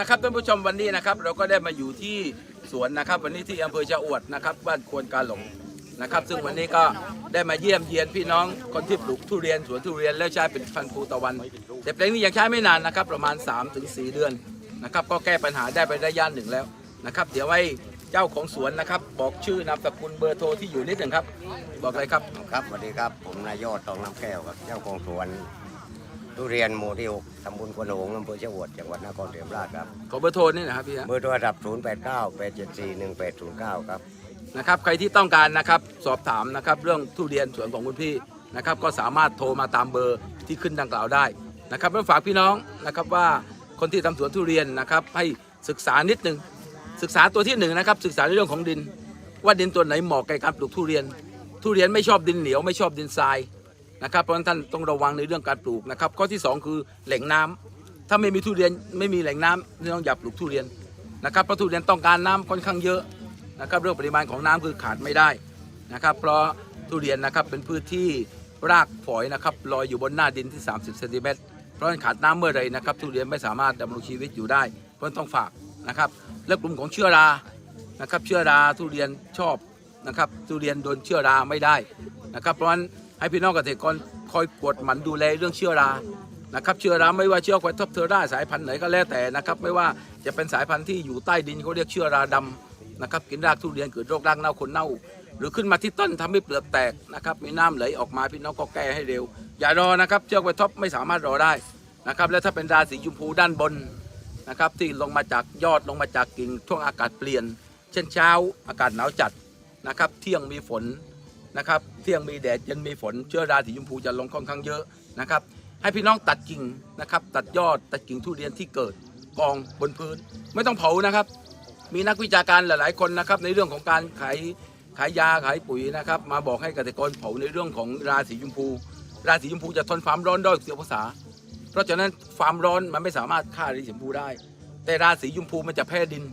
นะครับท่านผู้ชมวันนี้นะครับเราก็ได้มาอยู่ที่สวนนะครับ วันนี้ที่อำเภอชะอวดนะครับบ้านควนกาหลงนะครับ ซึ่งวันนี้ก็ได้มาเยี่ยมเยียนพี่น้องคนที่ปลูกทุเรียนสวนทุเรียนแล้วใช้เป็นพันธุ์ภูตะวัน แต่แปลงนี้ยังใช้ไม่นานนะครับ ประมาณ 3-4 เดือนนะครับก็แก้ปัญหาได้ไประยะหนึ่งแล้วนะครับ เดี๋ยวให้เจ้าของสวนนะครับ บอกชื่อนามสกุลเบอร์โทรที่อยู่นิดหนึ่งครับ บอกเลยครับ ครับสวัสดีครับ ผมนายยอดทองน้ำแก้วครับเจ้าของสวน ทุเรียนหมู่ที่หกตำบลกวนหงส์อำเภอเชียงหวดจังหวัดนครศรีธรรมราชครับขอเบอร์โทรนี่นะครับพี่ฮะเบอร์โทรศัพท์ 0 8 9 8 7 4 1 8 0 9 ครับ นะครับใครที่ต้องการนะครับสอบถามนะครับเรื่องทุเรียนสวนของคุณพี่นะครับก็สามารถโทรมาตามเบอร์ที่ขึ้นดังกล่าวได้นะครับแล้วฝากพี่น้องนะครับว่าคนที่ทำสวนทุเรียนนะครับให้ศึกษานิดหนึ่งศึกษาตัวที่หนึ่งนะครับศึกษาในเรื่องของดิน ว่าดินตัวไหนเหมาะกับการปลูกทุเรียน ทุเรียนไม่ชอบดินเหนียวไม่ชอบดินทราย นะครับเพราะฉะนั้นท่านต้องระวังในเรื่องการปลูกนะครับข้อที่สองคือแหล่งน้ำถ้าไม่มีทุเรียนไม่มีแหล่งน้ำต้องอย่าปลูกทุเรียนนะครับเพราะทุเรียนต้องการน้ำค่อนข้างเยอะนะครับเรื่องปริมาณของน้ำคือขาดไม่ได้นะครับเพราะทุเรียนนะครับเป็นพืชที่รากฝอยนะครับลอยอยู่บนหน้าดินที่ 30เซนติเมตรเพราะฉะนั้นขาดน้ำเมื่อไรนะครับทุเรียนไม่สามารถดำรงชีวิตอยู่ได้ เพราะฉะนั้นต้องฝากนะครับและกลุ่มของเชื้อรานะครับเชื้อราทุเรียนชอบนะครับทุเรียนโดนเชื้อราไม่ได้นะครับเพราะฉะนั้น ให้พี่น้องเกษตรกรคอยกวดหมั่นดูแลเรื่องเชื้อรานะครับเชื้อราไม่ว่าเชื้อไวท็อปเทอร่าสายพันธุ์ไหนก็แล้วแต่นะครับไม่ว่าจะเป็นสายพันธุ์ที่อยู่ใต้ดินเขาเรียกเชื้อราดำนะครับกินรากทุเรียนเกิดโรครากเน่าคนเน่า หรือขึ้นมาที่ต้นทำให้เปลือกแตกนะครับมีน้ำไหลออกมาพี่น้องก็แก้ให้เร็ว อย่ารอนะครับเชื้อไวท็อปไม่สามารถรอได้นะครับและถ้าเป็นราสีชมพูด้านบนนะครับที่ลงมาจากยอดลงมาจากกิ่งช่วงอากาศเปลี่ยน เช่นเช้าอากาศหนาวจัดนะครับเที่ยงมีฝน นะครับเที่ยงมีแดดเย็นมีฝนเชื้อราสีชมพูจะลงค่อนข้างเยอะนะครับ ให้พี่น้องตัดกิ่งนะครับ ตัดยอดตัดกิ่งทุเรียนที่เกิดกองบนพื้น ไม่ต้องเผานะครับ มีนักวิชาการหลาย ๆ คนนะครับ ในเรื่องของการขายขายยาขายปุ๋ยนะครับ มาบอกให้เกษตรกรเผาในเรื่องของราสีชมพู ราสีชมพูจะทนความร้อนด้อยเสียภาษา เพราะฉะนั้นความร้อนมันไม่สามารถฆ่าราสีชมพูได้ แต่ราสีชมพูมันจะแพ้ดิน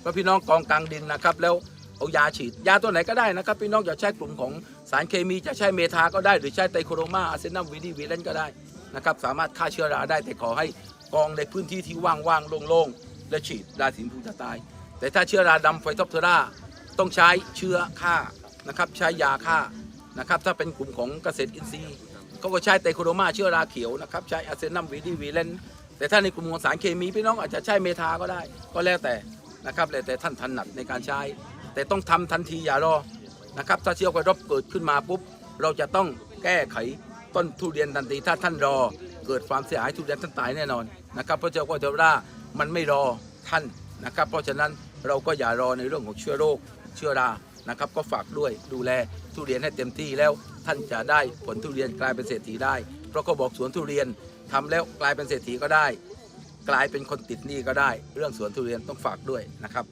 เพราะพี่น้องกองกลางดินนะครับแล้ว เอายาฉีด ยาตัวไหนก็ได้นะครับพี่น้องอยาใช้กลุ่มของสารเคมีจะใช้เมทาก็ได้หรือใช้ไตรโคโรมาอาร์เซนัมวีดีวีเลนก็ได้นะครับสามารถฆ่าเชื้อราได้แต่ขอให้กองในพื้นที่ที่ว่างๆโล่งๆและฉีดราสีชมพูจะตาย แต่ถ้าเชื้อราดำไฟทอปเทอร่าต้องใช้เชื้อฆ่านะครับใช้ยาฆ่านะครับถ้าเป็นกลุ่มของเกษตรอินทรีย์เขาก็ใช้ไตรโคโรมาเชื้อราเขียวนะครับใช้อาร์เซนัมวีดีวีเลนแต่ถ้าในกลุ่มของสารเคมีพี่น้องอาจจะใช้เมทาก็ได้ ก็แล้วแต่นะครับแล้วแต่ท่านถนัดในการใช้ แต่ต้องทำทันทีอย่ารอนะครับ ถ้าเชื้อไวรัสเกิดขึ้นมาปุ๊บ เราจะต้องแก้ไขต้นทุเรียนทันทีถ้าท่านรอ เกิดความเสียหายทุเรียนท่านตายแน่นอนนะครับเพราะเจ้าไวรัสมันไม่รอท่านนะครับ เพราะฉะนั้นเราก็อย่ารอในเรื่องของเชื้อโรคเชื้อรานะครับ ก็ฝากด้วยดูแลทุเรียนให้เต็มที่แล้วท่านจะได้ผลทุเรียนกลายเป็นเศรษฐีได้ เพราะเขาบอกสวนทุเรียนทำแล้วกลายเป็นเศรษฐีก็ได้ กลายเป็นคนติดหนี้ก็ได้ เรื่องสวนทุเรียนต้องฝากด้วยนะครับ